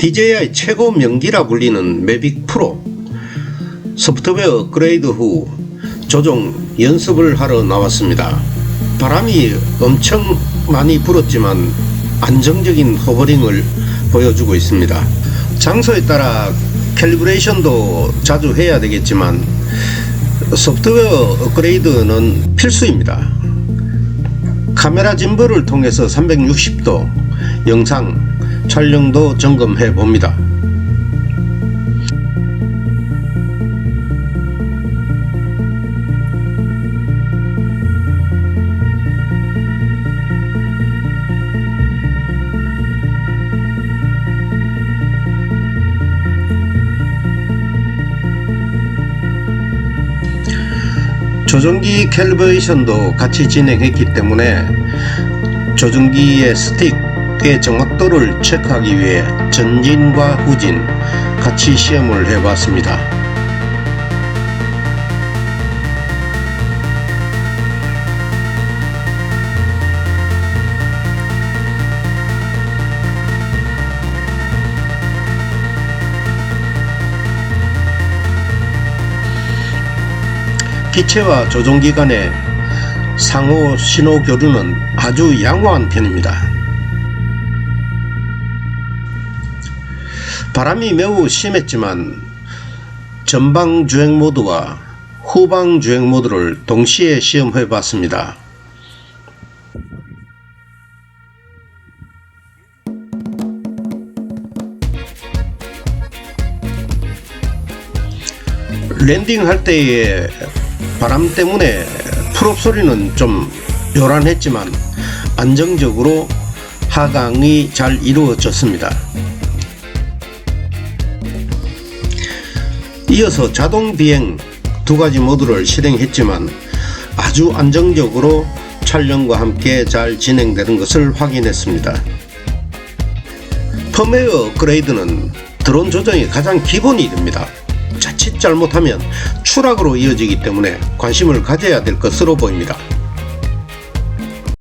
DJI 최고 명기라 불리는 매빅 프로 소프트웨어 업그레이드 후 조종 연습을 하러 나왔습니다. 바람이 엄청 많이 불었지만 안정적인 호버링을 보여주고 있습니다. 장소에 따라 캘리브레이션도 자주 해야 되겠지만 소프트웨어 업그레이드는 필수입니다. 카메라 짐벌을 통해서 360도 영상 촬영도 점검해 봅니다. 조종기 캘리브레이션도 같이 진행했기 때문에 조종기의 스틱 의 정확도를 체크하기 위해 전진과 후진 같이 시험을 해봤습니다. 기체와 조종기 간의 상호 신호 교류는 아주 양호한 편입니다. 바람이 매우 심했지만 전방 주행 모드와 후방 주행 모드를 동시에 시험해 봤습니다. 랜딩할 때의 바람 때문에 풀업 소리는 좀 요란했지만 안정적으로 하강이 잘 이루어졌습니다. 이어서 자동 비행 두 가지 모드를 실행했지만 아주 안정적으로 촬영과 함께 잘 진행되는 것을 확인했습니다. 펌웨어 업그레이드는 드론 조정이 가장 기본이 됩니다. 자칫 잘못하면 추락으로 이어지기 때문에 관심을 가져야 될 것으로 보입니다.